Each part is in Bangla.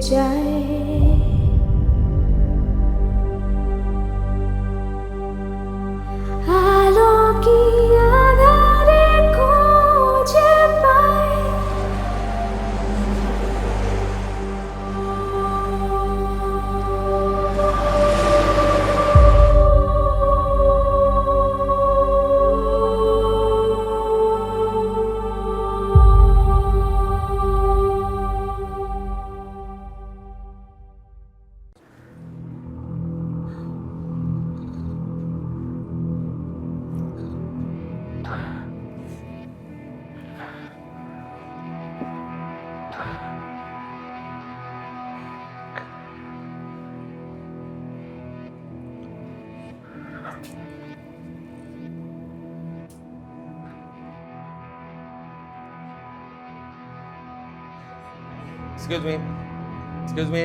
在。এক্সকিউজ মি এক্সকিউজ মি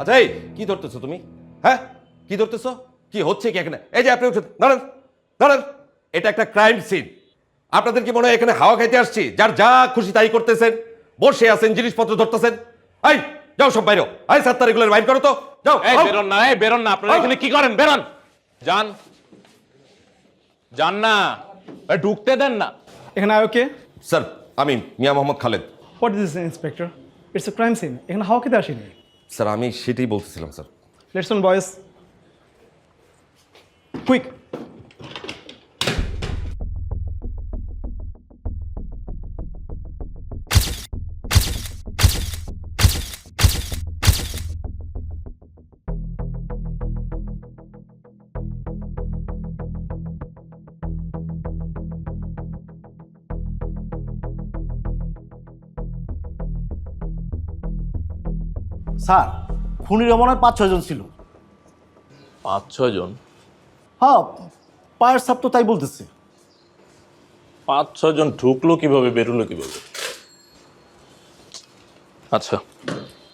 আচ্ছা এই কি ধরতেছো তুমি? হ্যাঁ? কি ধরতেছো? কি হচ্ছে কি এখানে? এই যে আপনি উঠে দাঁড়ান দাঁড়ান। এটা একটা ক্রাইম সিন আপনাদের কি মনে হয় এখানে হাওয়া খাইতে আসছি? যার যা খুশি তাই করতেছেন। বসে আছেন জিনিসপত্র ধরতেছেন। এই যাও সব বাইরো। এই সাত তারিখগুলোর বাইর করো তো। যাও এই বেরোন না এই বেরোন না। আপনারা এখানে কি করেন? বেরোন। যান। যান না। ঢুকতে দেন না। এখানে আয়ো কে? স্যার আমি Miah Mohammad Khaled. What is this inspector it's a crime scene এখানে হাওয়া খেতে আসেনি। স্যার আমি সেটাই বলতেছিলাম sir. Let's on boys quick sir খুনিরা মনে হয় পাঁচ ছয়জন ছিল। পাঁচ ছয় জন? হ্যাঁ পায়ের সাপ তো তাই বলতেছে। পাঁচ ছয় জন ঢুকলো কীভাবে বেরোলো কীভাবে? আচ্ছা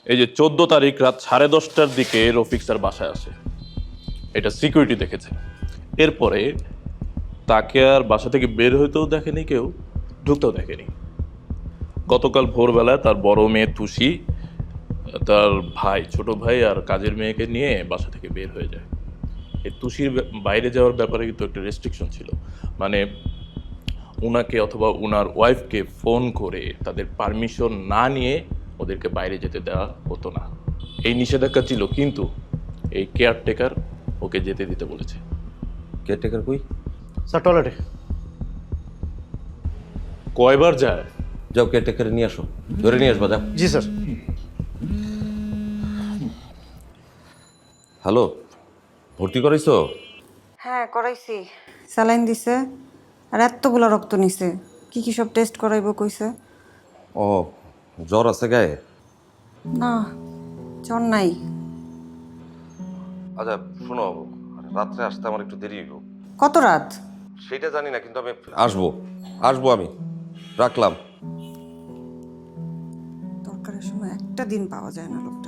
এই যে চোদ্দ তারিখ রাত সাড়ে দশটার দিকে রফিক স্যার বাসায় আসে। এটা সিকিউরিটি দেখেছে। এরপরে তাকে আর বাসা থেকে বের হইতেও দেখেনি কেউ ঢুকতেও দেখেনি। গতকাল ভোরবেলায় তার বড় মেয়ে তুষি তার ভাই ছোট ভাই আর কাজের মেয়েকে নিয়ে বাসা থেকে বের হয়ে যায়। এই তুষির বাইরে যাওয়ার ব্যাপারে কিন্তু একটা রেস্ট্রিকশন ছিল। মানে উনাকে অথবা উনার ওয়াইফকে ফোন করে তাদের পারমিশন না নিয়ে ওদেরকে বাইরে যেতে দেওয়া হতো না। এই নিষেধাজ্ঞা ছিল কিন্তু এই কেয়ারটেকার ওকে যেতে দিতে বলেছে। কেয়ারটেকার কই? স্যার টয়লেটে কয়বার যায়? যাও কেয়ারটেকারে নিয়ে আসো। ধরে নিয়ে আসবা যাও। জি স্যার। হ্যালো ভর্তি করাইছো? হ্যাঁ করাইছি। স্যালাইন দিছে আর এতগুলো রক্ত নিছে। কি কি সব টেস্ট করাইবো কইছে? ও জ্বর আছে গায়ে? না জ্বর নাই। আচ্ছা শোনো রাত্রে আসতে আমার একটু দেরি হইব। কত রাত? সেটা জানি না কিন্তু আমি আসব। আসব আমি। রাখলাম। দরকারের সময় একটা দিন পাওয়া যায় না লোকটাকে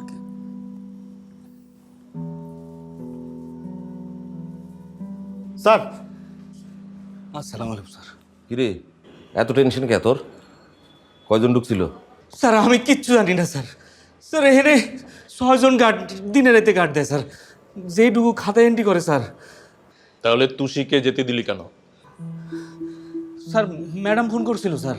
স্যার। আসসালামু আলাইকুম স্যার। কিরে এত টেনশন কে তোর? কয়জন ঢুকছিল? স্যার আমি কিচ্ছু জানি না স্যার। স্যার এখানে ছয়জন গার্ড দিনে রাতে গার্ড দেয় স্যার। যেইটুকু খাতা এন্ট্রি করে স্যার। তাহলে তুষিকে যেতে দিলি কেন? স্যার ম্যাডাম ফোন করছিল স্যার।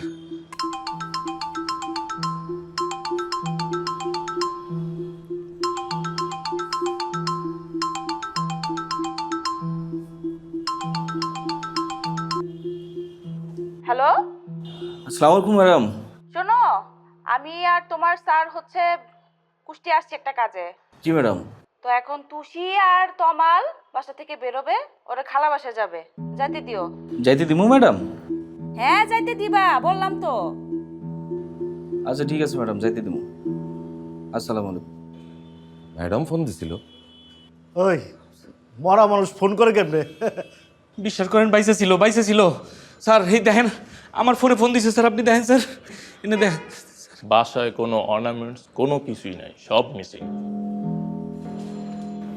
আলাইকুম ম্যাডাম। শোনো আমি আর তোমার স্যার হচ্ছে কুষ্টি আসছি একটা কাজে। জি ম্যাডাম। তো এখন তুষি আর তমাল বাসা থেকে বেরোবে ওরা খালা বাসা যাবে। যাইতে দিও। যাইতে দিমু ম্যাডাম? হ্যাঁ যাইতে দিবা বললাম তো। আচ্ছা ঠিক আছে ম্যাডাম যাইতে দিমু। আসসালামু আলাইকুম। ম্যাডাম ফোন দিছিল। ওই মরা মানুষ ফোন করে কেমনে? বিশ্বাস করেন বাইসে ছিল বাইসে ছিল স্যার এই দেখেন আমার ফোনে ফোন দিছে স্যার আপনি দেখেন স্যার। এনে দেখেন বাসায় কোনো অর্নামেন্টস কোনো কিছুই নাই সব মিসিং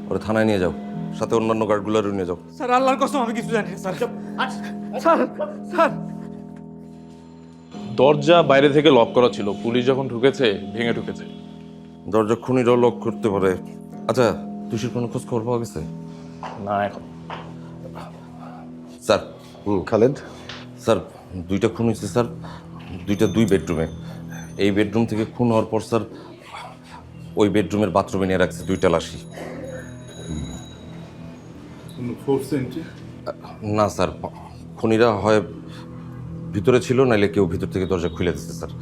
ওরা থানায় নিয়ে যাও। সাথে অন্যান্য গার্ডগুলোরও নিয়ে যাও। স্যার আল্লাহর কসম আমি কিছু জানি না স্যার। Sir sir. দরজা বাইরে থেকে লক করা ছিল পুলিশ যখন ঢুকেছে ভেঙে ঢুকেছে। দরজা খুনিরাও লক করতে পারে। আচ্ছা তুষির কোনো খোঁজ খবর পাওয়া গেছে? না এখন। স্যার খালেদ? স্যার দুইটা খুন হয়েছে স্যার। দুইটা দুই বেডরুমে। এই বেডরুম থেকে খুন হওয়ার পর স্যার ওই বেডরুমের বাথরুমে নিয়ে রাখছে দুইটা লাশি। না স্যার। খুনিরা হয় ভিতরে ছিল নাইলে কেউ ভিতর থেকে দরজা খুলে দিচ্ছে sir.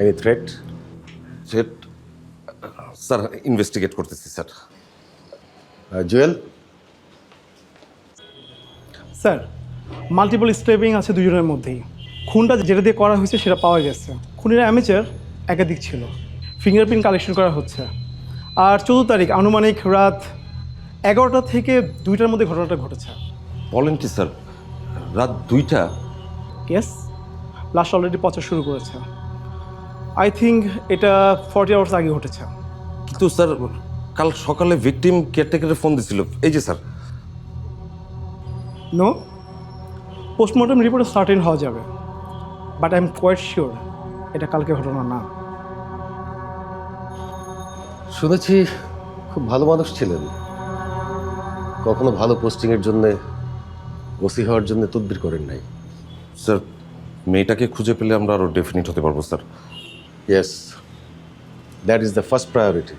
Any threat threat sir investigate করতেছি sir. Jewel? Sir multiple stabbing আছে দুজনের মধ্যেই। খুনটা যেটা দিয়ে করা হয়েছে সেটা পাওয়া গেছে। খুনিরা অ্যামেচার একাধিক ছিল। ফিঙ্গারপ্রিন্ট কালেকশন করা হচ্ছে। আর চৌদ্দ তারিখ আনুমানিক রাত এগারোটা থেকে দুইটার মধ্যে ঘটনাটা ঘটেছে। বলেন কি স্যার রাত দুইটা? ইয়েস লাস্ট অলরেডি পচা শুরু করেছে। আই থিঙ্ক এটা ফর্টি আওয়ার্স আগে ঘটেছে। কিন্তু স্যার কাল সকালে ভিকটিম কেয়ারটেকারের ফোন দিছিল। এই যে স্যার। নো পোস্টমর্টম রিপোর্টে সার্টেন হওয়া যাবে but I am quite sure এটা কালকে ঘটনা না। শুনেছি খুব ভালো মানুষ ছিলেন। কখনো ভালো পোস্টিংয়ের জন্য ওসি হওয়ার জন্য তদবির করেন নাই। স্যার মেয়েটাকে খুঁজে পেলে আমরা আরও ডেফিনিট হতে পারব sir. Yes that is the first priority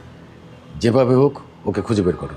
যেভাবে হোক ওকে খুঁজে বের করো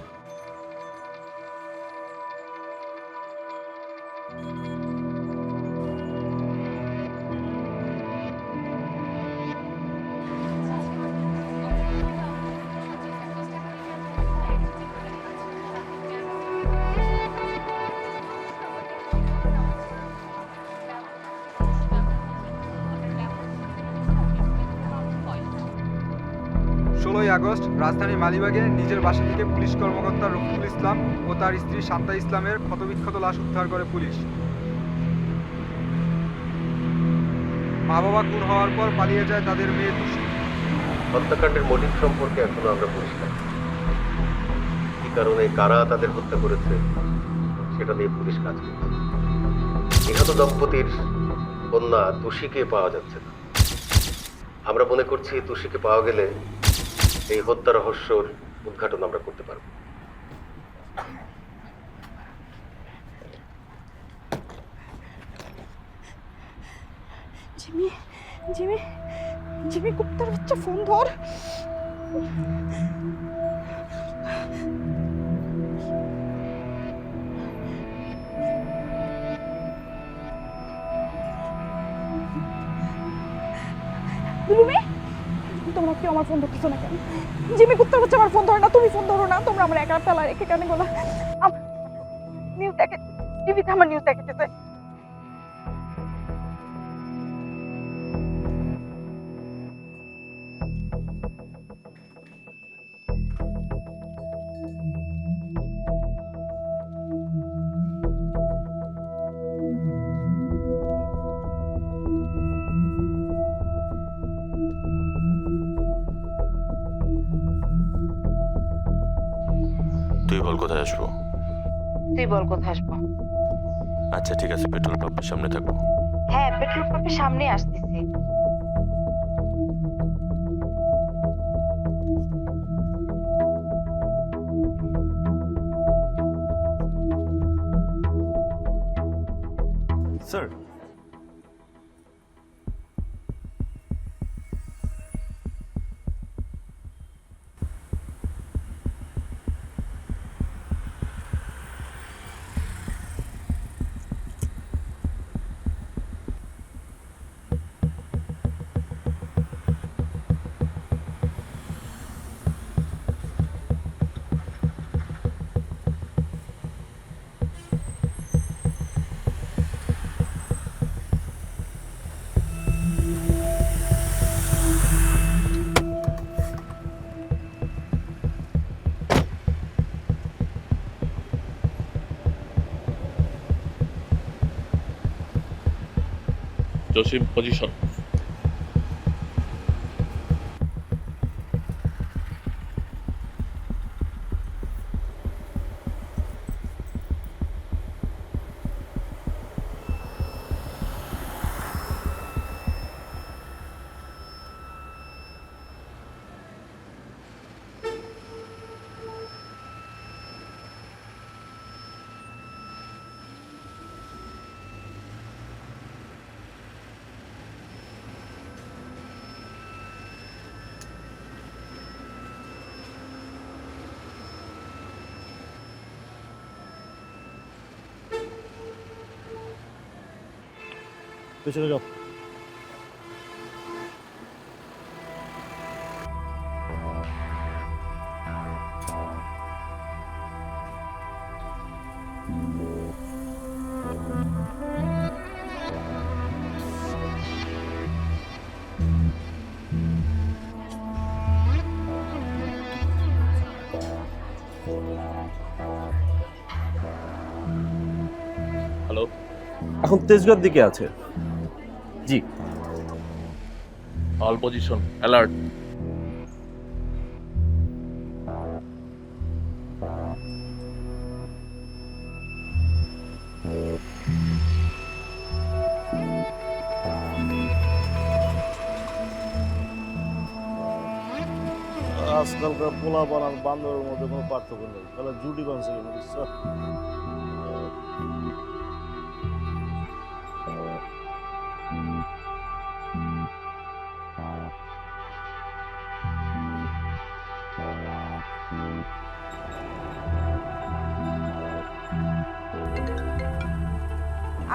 রাজধানীর মালিবাগে নিজের বাসা থেকে পুলিশ কর্মকর্তা রফিকুল ইসলাম ও তার স্ত্রী শান্তা ইসলামের ক্ষতবিক্ষত লাশ উদ্ধার করে পুলিশ। মা বাবা খুন হওয়ার পর পালিয়ে যায় তাদের মেয়ে তুষি হত্যাকাণ্ডের মোটিভ সম্পর্কে এখনও আমরা পরিষ্কার কি কারণে কারা তাদের হত্যা করেছে, সেটা নিয়ে পুলিশ কাজ করছে। নিহত দম্পতির কন্যা তুষিকে পাওয়া যাচ্ছে না। আমরা মনে করছি তুষিকে পাওয়া গেলে এই হত্যা রহস্যর উদ্ঘাটন আমরা করতে পারব। জিমি জিমি জিমি বাচ্চা ফোন ধর। তোমরা কি আমার ফোন ধরতেছো না কেন? জিমি কুত্তার হচ্ছে আমার ফোন ধরো না, তুমি ফোন ধরো না, তোমরা আমার একা ফেলা রেখে কেন বলা নিউজ দেখে টিভিতে আমার নিউজ দেখেছে কোথায় আসব? তুই বল কোথায় আসব? আচ্ছা ঠিক আছে পেট্রোল পাম্পের সামনে থাকব। হ্যাঁ পেট্রোল পাম্পের সামনে আসতেছি। dos imposición. পেছনে যাও। এখন তেজগড় দিকে আছে। জি। অল পজিশন অ্যালার্ট আজকালকার পোলা বানার বান্ধবের মধ্যে কোনো পার্থক্য নেই। তাহলে জুটি বানছে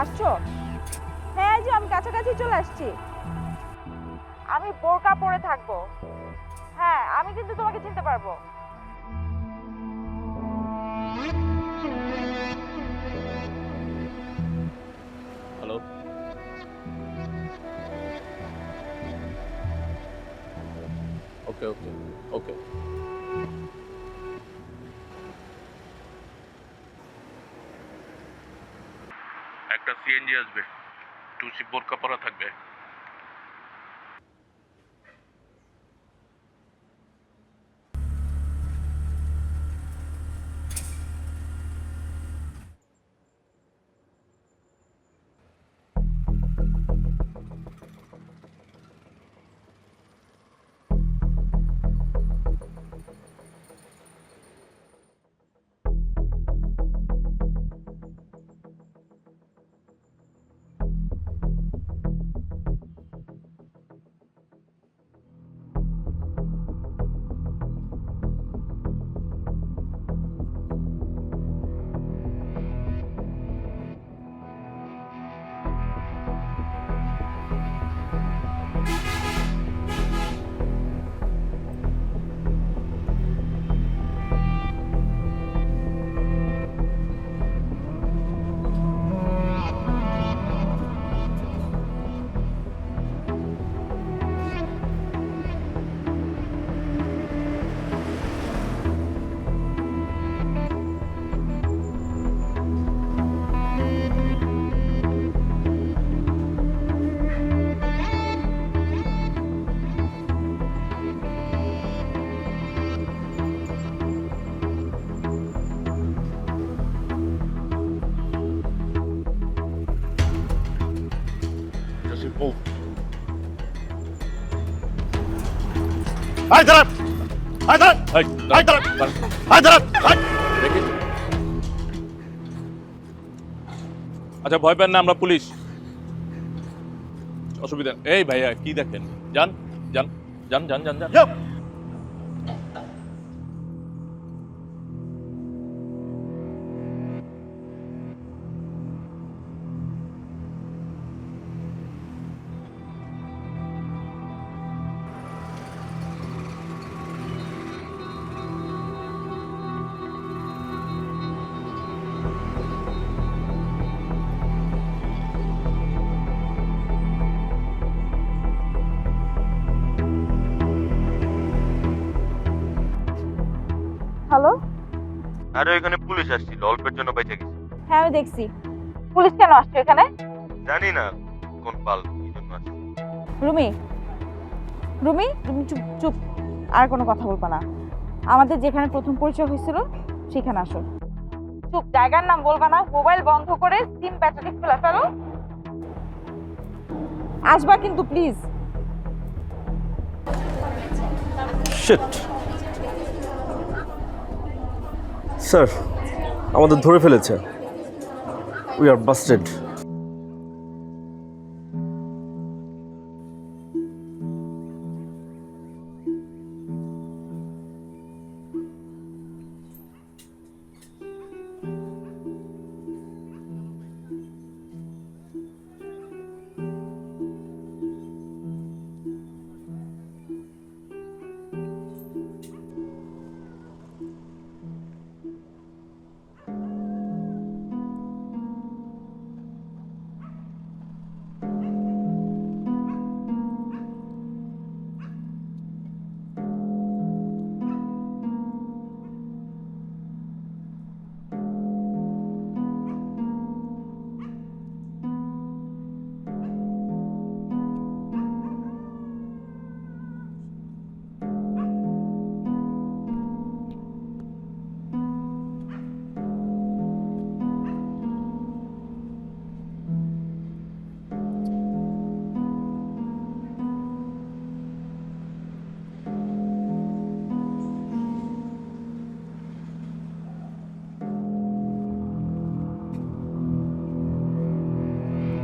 আসছো? হ্যাঁ যে আমি কাছাকাছি চলে আসছি। আমি বোরকা পরে থাকব। হ্যাঁ আমি কিন্তু তোমাকে চিনতে পারব। ওকে ওকে ওকে। সিএনজি আসবে টুসি বোরকা পরা থাকবে। আয় দাঁড়ান আয় দাঁড়ান আয় দাঁড়ান আয় দাঁড়ান আয় দেখি আচ্ছা ভয় পেন না আমরা পুলিশ। অসুবিধা এই ভাইয়া কি দেখেন? যান যান যান যান যান যান। এখানে পুলিশ আসছিল অল্পের জন্য বেঁচে গেছে। হ্যাঁ আমি দেখছি। পুলিশ কেন আসছে এখানে? জানি না কোন পাল কি জন্য আসছে। রুমি রুমি তুমি চুপ চুপ। আর কোনো কথা বলবা না। আমাদের যেখানে প্রথম পরিচয় হয়েছিল সেখানে আসো। চুপ জায়গার নাম বলবা না। মোবাইল বন্ধ করে সিম ব্যাটারি খুলে ফেলো। আসবা কিন্তু প্লিজ। শিট স্যার আমাদের ধরে ফেলেছে। উই আর বাস্টেড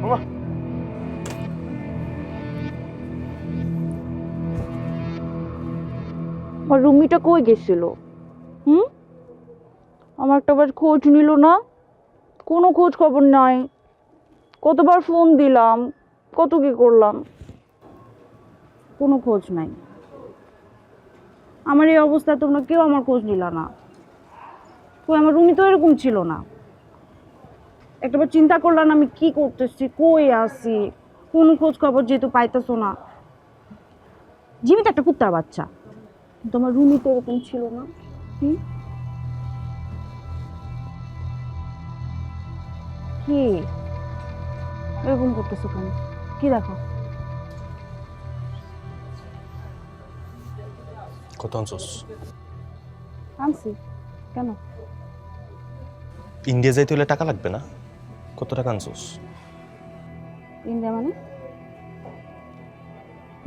আমার রুমিটা কই গেছিল? হুম? আমার একটাবার খোঁজ নিল না। কোনো খোঁজ খবর নাই। কতবার ফোন দিলাম, কত কি করলাম? কোনো খোঁজ নাই। আমার এই অবস্থায় তোমরা কেউ আমার খোঁজ নিল না। তো আমার রুমি তো এরকম ছিল না। একটাবার চিন্তা করলাম আমি কি করতেছি কই আছি কোন খোঁজ খবর যেহেতু পাইতেছো না। জিমি তো একটা কুত্তার বাচ্চা। তোমার রুমি তো এরকম ছিল না। কি? এরকম করতেছো কেন? কি দেখো? কত আনছোস? আনছি। কেন? ইন্ডিয়া যাইতে হলে টাকা লাগবে না? কত টাকা আনছোস ইন্ডিয়া মানে?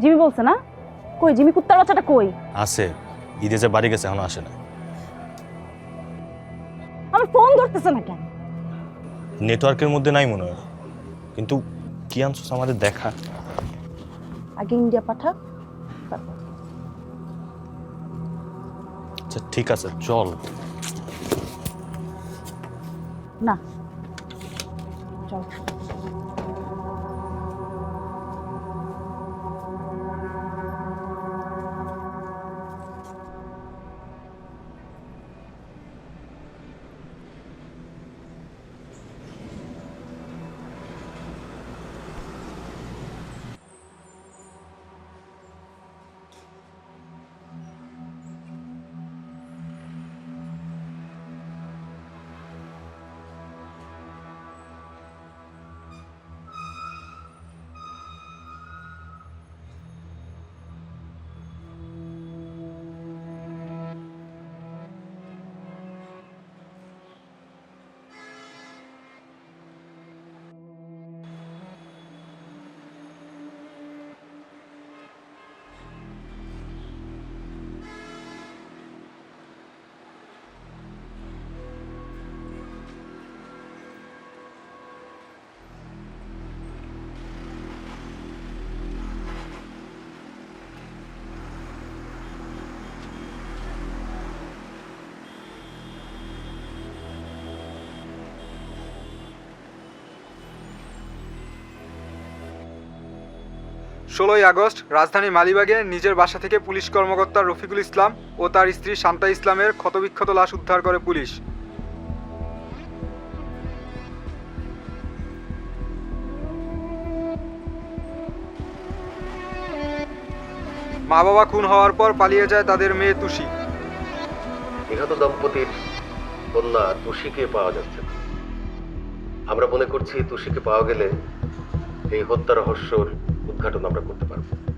জিমি বলছে না? কই জিমি কুত্তার বাচ্চাটা কই? আছে ঈদে যে বাড়ি গেছে এখনও আসে না আমার ফোন ধরতেছে না কেন? নেটওয়ার্কের মধ্যে নাই মনে হয়। কিন্তু কি আনছোস আমাদের দেখা? আগে ইন্ডিয়া পাঠা আচ্ছা ঠিক আছে চল। না। চল ষোলোই আগস্ট রাজধানী মালিবাগে নিজের বাসা থেকে পুলিশ কর্মকর্তা রফিকুল ইসলাম ও তার স্ত্রী শান্তা ইসলামের ক্ষতবিক্ষত লাশ উদ্ধার করে পুলিশ। মা বাবা খুন হওয়ার পর পালিয়ে যায় তাদের মেয়ে তুষি। নিহত দম্পতির কন্যা তুষিকে পাওয়া যাচ্ছে আমরা মনে করছি তুষিকে পাওয়া গেলে এই হত্যা রহস্যর উদ্ঘাটন আমরা করতে পারব।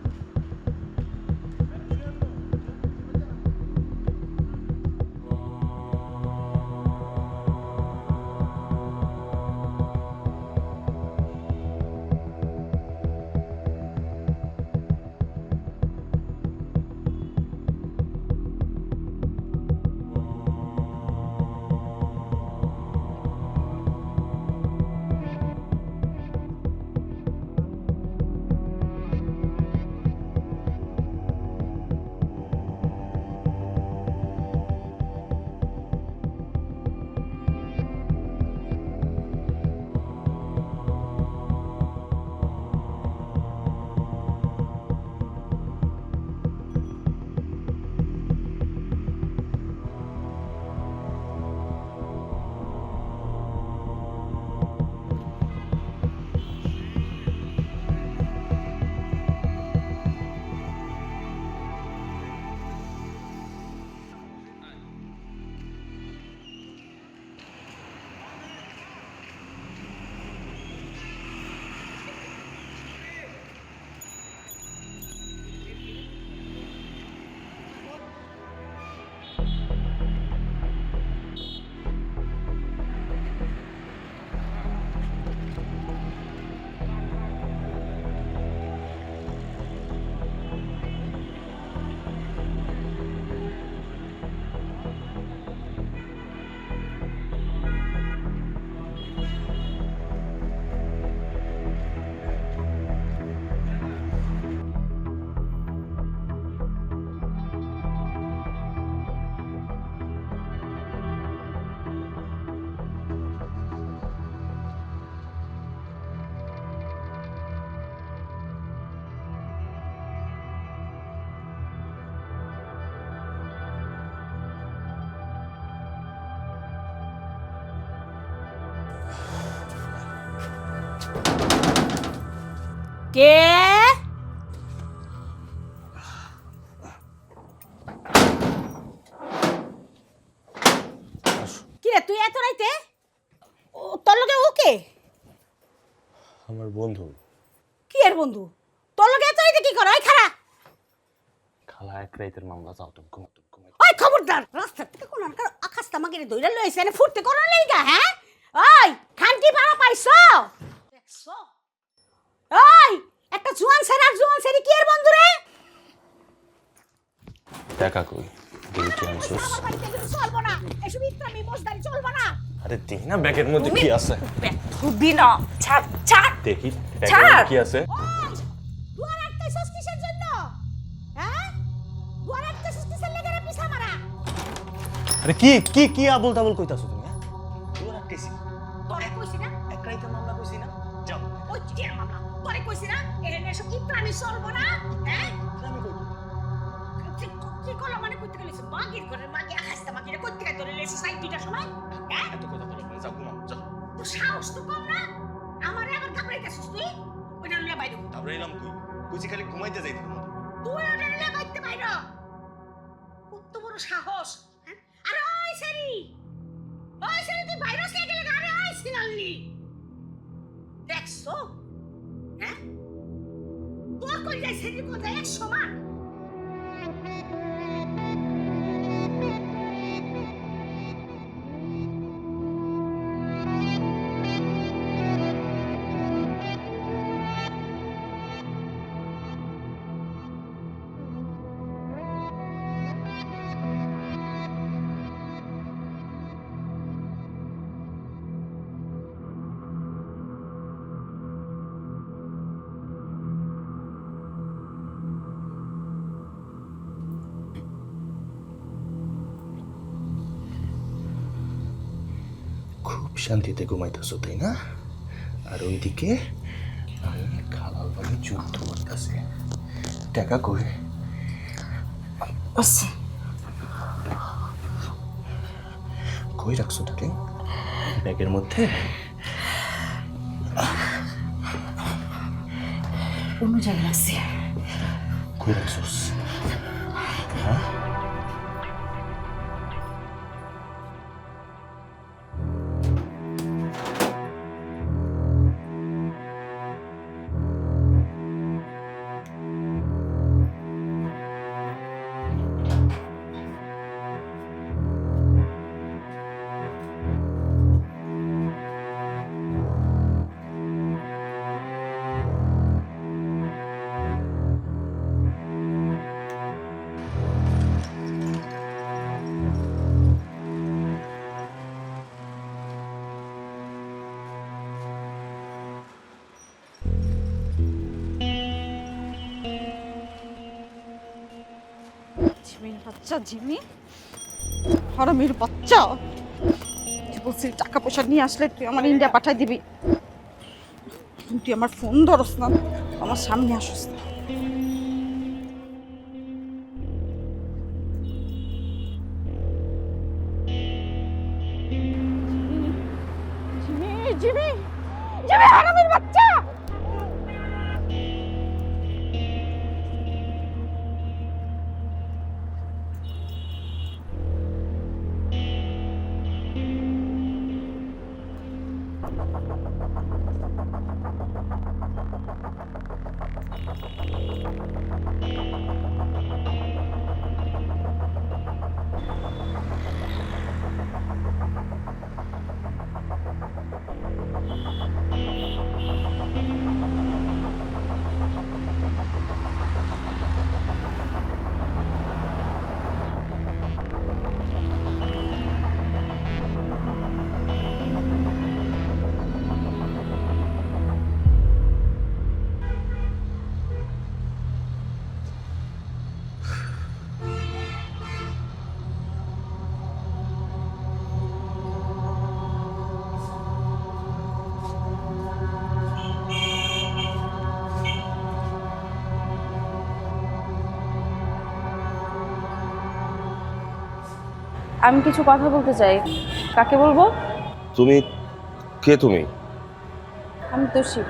কে? কিরে তুই এত রাইতে? ও তোর লগে ওকে আমার বন্ধু। কি এর বন্ধু? তোর লগে এত রাইতে কি কর? ওই খারা খালা এক রাইতের মামলা যাও তুমি ঘুমা তুমি ঘুমাই ওই খবরদার রাস্তা থেকে কোন আনকার আকাশ তামাকে দইরা লইছে এনে ফুটতে করো লাইগা হ্যাঁ? ওই খানকি পাড়া পাইছো দেখছ ওই একটা জুয়ান স্যার আর জুয়ান স্যারই কি এর বন্ধু রে? টাকা কই? কি আনছিস চলবো না। এসব ইত্রামি মোজদারি চলবো না। আরে দেখি না ব্যাগের মধ্যে কি আছে? না। ছাড় ছাড়। দেখি ব্যাগের কি আছে? হ্যাঁ? আরে কি কি কি আবল তাবল কইতাছো ইত্রামি চলবো না হ্যাঁ? আমি কি- কি করল মানে কইতে গেলিস মাগির করে মাগি আকাশটা মাগির কইতে গেলে ধরে লেছে সাইড দুইটার সময় হ্যাঁ? এত কথা বলো যাও ঘুমাও যাও। তো সাহস তো কম না আমারে আবার ঘাবড়াইতেছিস তুই? ওইটা লিয়ে বাইরে তারপরে এলাম কই? কইছি খালি ঘুমাইতে যাইতে তোমার। তুই ওটা লিয়ে বাইতে বাইরে কত বড় সাহস হ্যাঁ? আরে ওই সেরি! ওই সেরি তুই ভাইরাস লেগে গেলে? আরে ওই দেখছ? হ্যাঁ? তোর কই যাই সেরি কথা এক সমান শান্তিতে ঘুমাইতেছো তাই না? আর ওইদিকে খালাল বাড়ি যুদ্ধ করতেছে টাকা কই? কই রাখছো তাকে ব্যাগের মধ্যে? অন্য জায়গায় আছে। কই রাখছোস? বাচ্চা ঝিমি হারামির বাচ্চা। তুই বলছিস টাকা পয়সা নিয়ে আসলে তুই আমার ইন্ডিয়া পাঠাই দিবি। তুই আমার ফোন ধরস না, আমার সামনে আসস না। জিমি জিমি জিমি, হারামির বাচ্চা! আমি কিছু কথা বলতে চাই। কাকে বলব? তুমি কে তুমি? আমি তোষি